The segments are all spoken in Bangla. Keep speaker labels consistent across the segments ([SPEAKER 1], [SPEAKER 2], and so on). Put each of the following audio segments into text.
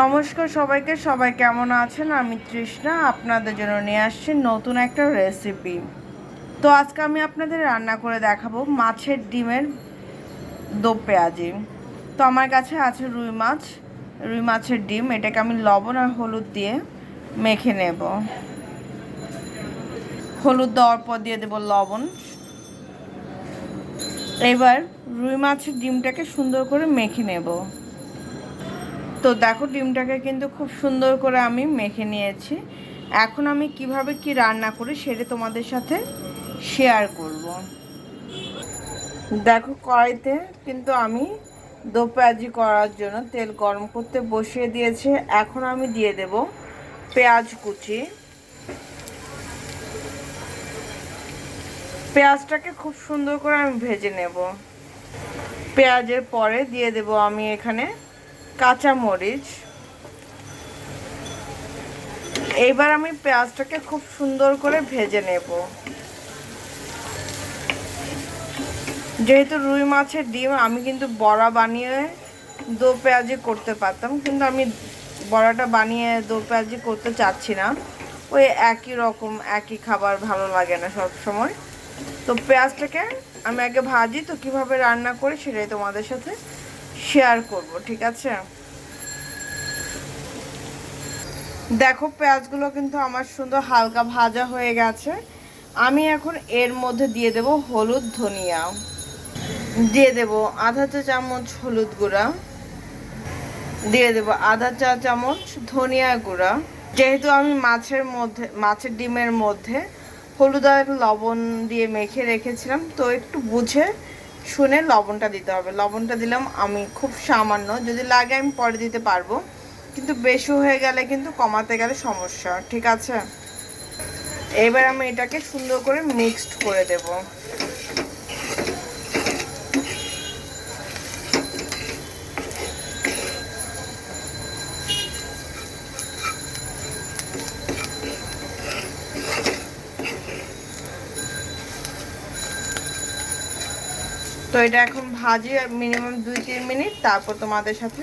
[SPEAKER 1] নমস্কার সবাইকে, সবাই কেমন আছেন? আমি তৃষ্ণা, আপনাদের জন্য নিয়ে আসছি নতুন একটা রেসিপি তো আজকে আমি আপনাদের রান্না করে দেখাবো মাছের ডিমের দো পেঁয়াজি। তো আমার কাছে আছে রুই মাছ, রুই মাছের ডিম, এটাকে আমি লবণ আর হলুদ দিয়ে মেখে নেব। হলুদ দেওয়ার পর দিয়ে দেবো লবণ। এবার রুই মাছের ডিমটাকে সুন্দর করে মেখে নেব। তো দেখো ডিমটাকে কিন্তু খুব সুন্দর করে আমি মেখে নিয়েছি। এখন আমি কীভাবে কি রান্না করি সেটা তোমাদের সাথে শেয়ার করব। দেখো কড়াইতে কিন্তু আমি দো পেঁয়াজি করার জন্য তেল গরম করতে বসিয়ে দিয়েছে। এখন আমি দিয়ে দেব পেঁয়াজ কুচি। পেঁয়াজটাকে খুব সুন্দর করে আমি ভেজে নেব। পেঁয়াজের পরে দিয়ে দেব আমি এখানে কাঁচা মরিচ এইবার আমি পেঁয়াজটাকে খুব সুন্দর করে ভেজে নেব। যেহেতু রুই মাছের ডিম, আমি কিন্তু বড়া বানিয়ে দো পেঁয়াজি করতে পারতাম, কিন্তু আমি বড়াটা বানিয়ে দো পেঁয়াজি করতে চাচ্ছি না। ওই একই রকম, একই খাবার ভালো লাগে না সব সময় তো পেঁয়াজটাকে আমি আগে ভাজি, তো কীভাবে রান্না করি সেটাই তোমাদের সাথে শেয়ার করব, ঠিক আছে? দেখো পেঁয়াজগুলো কিন্তু আমার সুন্দর হালকা ভাজা হয়ে গেছে। আমি এখন এর মধ্যে দিয়ে দেব হলুদ ধনিয়া। দিয়ে দেব আধা চা চামচ হলুদ গুঁড়া। দিয়ে দেব আধা চা চামচ ধনিয়া গুঁড়া। যেহেতু আমি মাছের মধ্যে, মাছের ডিমের মধ্যে হলুদ আর লবণ দিয়ে মেখে রেখেছিলাম, তো একটু বুঝে শুনে লবণটা দিতে হবে। লবণটা দিলাম আমি খুব সামান্য, যদি লাগে আমি পরে দিতে পারব। কিন্তু বেশি হয়ে গেলে কিন্তু কমাতে গেলে সমস্যা, ঠিক আছে? এবার আমি এটাকে সুন্দর করে মিক্সড করে দেব। তো এটা এখন ভাজি মিনিমাম দুই তিন মিনিট, তারপর তোমাদের সাথে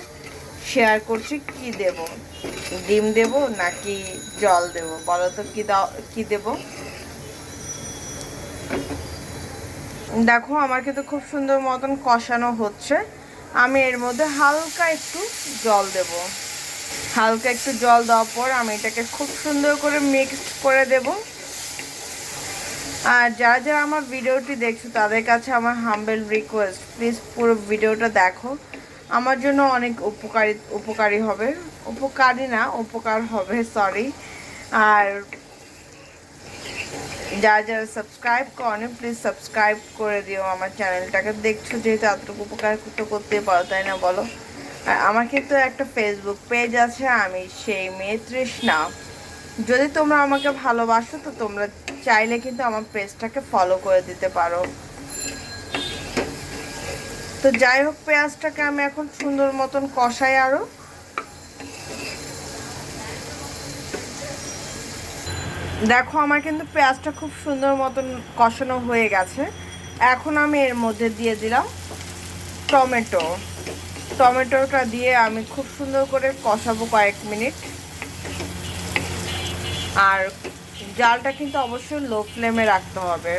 [SPEAKER 1] শেয়ার করছি কি দেব। ডিম দেব নাকি জল দেব? বলো তো কি দাও, কি দেব? দেখো, আমার কিন্তু খুব সুন্দর মতন কষানো হচ্ছে। আমি এর মধ্যে হালকা একটু জল দেব। হালকা একটু জল দেওয়ার পর আমি এটাকে খুব সুন্দর করে মিক্সড করে দেব। আর যারা যারা আমার ভিডিওটি দেখছ, তাদের কাছে আমার হাম্বেল রিকোয়েস্ট প্লিজ পুরো ভিডিওটা দেখো। আমার জন্য অনেক উপকারী উপকারী হবে। উপকারী না, উপকার হবে সরি আর যারা যারা সাবস্ক্রাইব করেন প্লিজ সাবস্ক্রাইব করে দিও। আমার চ্যানেলটাকে দেখছ যেহেতু এতটুকু উপকার তো করতে পারো, তাই না বলো? আর আমার কিন্তু একটা ফেসবুক পেজ আছে, আমি সেই মেয়ে তৃষ্ণা। যদি তোমরা আমাকে ভালোবাসো, তো তোমরা চাইলে কিন্তু আমার পেজটাকে ফলো করে দিতে পারো। তো যাই হোক, পেঁয়াজটাকে আমি এখন সুন্দর মতন কষাই আরও। দেখো, আমার কিন্তু পেঁয়াজটা খুব সুন্দর মতন কষানো হয়ে গেছে। এখন আমি এর মধ্যে দিয়ে দিলাম টমেটো। টমেটোটা দিয়ে আমি খুব সুন্দর করে কষাবো কয়েক মিনিট। আর জালটা কিন্তু অবশ্যই লো ফ্লেমে রাখতে হবে।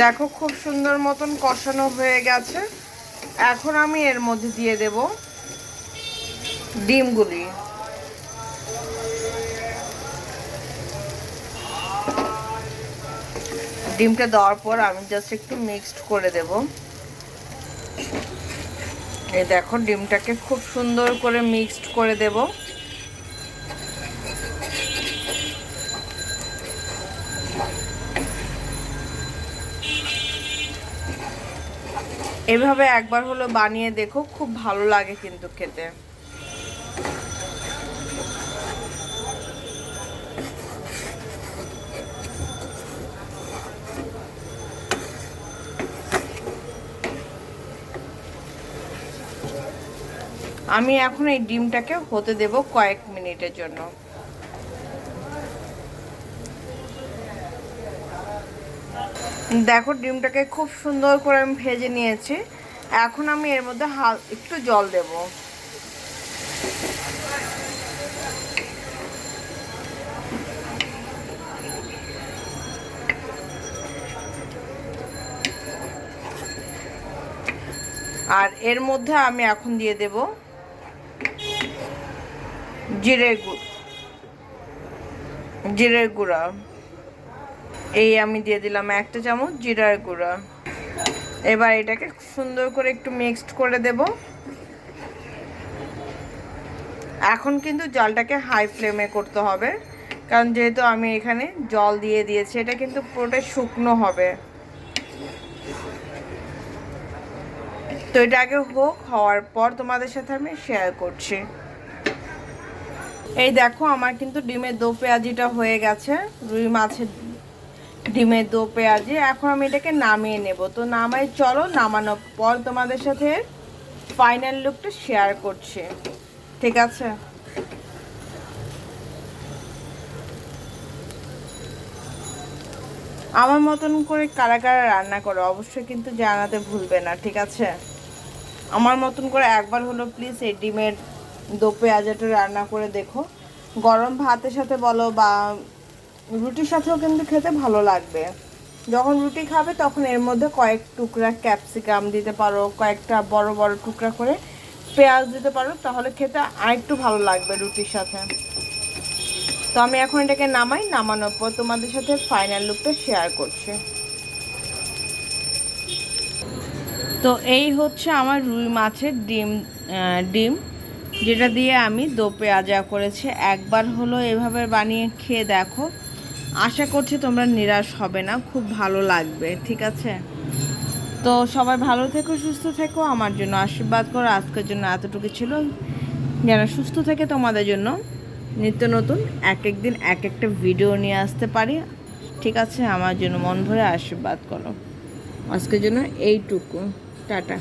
[SPEAKER 1] দেখো খুব সুন্দর মতন কষানো হয়ে গেছে। এখন আমি এর মধ্যে দিয়ে দেব ডিমগুলি। ডিমটা দেওয়ার পর আমি জাস্ট একটু মিক্সড করে দেব। এই দেখো ডিমটাকে খুব সুন্দর করে মিক্সড করে দেব। এভাবে একবার হলো বানিয়ে দেখো, খুব ভালো লাগে কিন্তু খেতে। আমি এখন এই ডিমটাকে হতে দেব কয়েক মিনিটের জন্য। দেখো, ডিমটাকে খুব সুন্দর করে আমি ভেজে নিয়েছি। এখন আমি এর মধ্যে হাল, একটু জল দেব। আর এর মধ্যে আমি এখন দিয়ে দেব জিরে গুড়। জিরে গুঁড়া। এই আমি দিয়ে দিলাম একটা চামচ জিরার গুঁড়া। এবার এটাকে সুন্দর করে একটু মিক্সড করে দেব। এখন কিন্তু জলটাকে হাই ফ্লেমে করতে হবে, কারণ যেহেতু আমি এখানে জল দিয়ে দিয়েছি, এটা কিন্তু পুরোটাই শুকনো হবে। তো এটা আগে হোক, হওয়ার পর তোমাদের সাথে আমি শেয়ার করছি। এই দেখো, আমার কিন্তু ডিমের দো পেঁয়াজিটা হয়ে গেছে, রুই মাছের ডিমের দো পেঁয়াজি এখন আমি এটাকে নামিয়ে নেব। তো নামাই, চলো নামানোর পর তোমাদের সাথে ফাইনাল লুকটা শেয়ার করছি। ঠিক আছে? আমার মতন করে কারা কারা রান্না করো, অবশ্যই কিন্তু জানাতে ভুলবে না, ঠিক আছে? আমার মতন করে একবার হলো প্লিজ এই ডিমের দো পেঁয়াজাটা রান্না করে দেখো। গরম ভাতের সাথে বলো বা রুটির সাথেও কিন্তু খেতে ভালো লাগবে। যখন রুটি খাবে তখন এর মধ্যে কয়েক টুকরা ক্যাপসিকাম দিতে পারো, কয়েকটা বড় বড় টুকরা করে পেঁয়াজ দিতে পারো, তাহলে খেতে আরেকটু ভালো লাগবে রুটির সাথে। তো আমি এখন এটাকে নামাই, নামানোর পর তোমাদের সাথে ফাইনাল লুকটা শেয়ার করছি। তো এই হচ্ছে আমার রুই মাছের ডিম ডিম, যেটা দিয়ে আমি দো পেঁয়াজা করেছি। একবার হলো এভাবে বানিয়ে খেয়ে দেখো। আশা করছি তোমরা নিরাশ হবে না, খুব ভালো লাগবে, ঠিক আছে? তো সবাই ভালো থেকো, সুস্থ থেকো, আমার জন্য আশীর্বাদ করো, আজকের জন্য এতটুকু ছিল। যেন সুস্থ থেকে তোমাদের জন্য নিত্য নতুন, এক এক দিন, এক একটা ভিডিও নিয়ে আসতে পারি, ঠিক আছে? আমার জন্য মন ভরে আশীর্বাদ করো। আজকের জন্য এইটুকু। টাটা।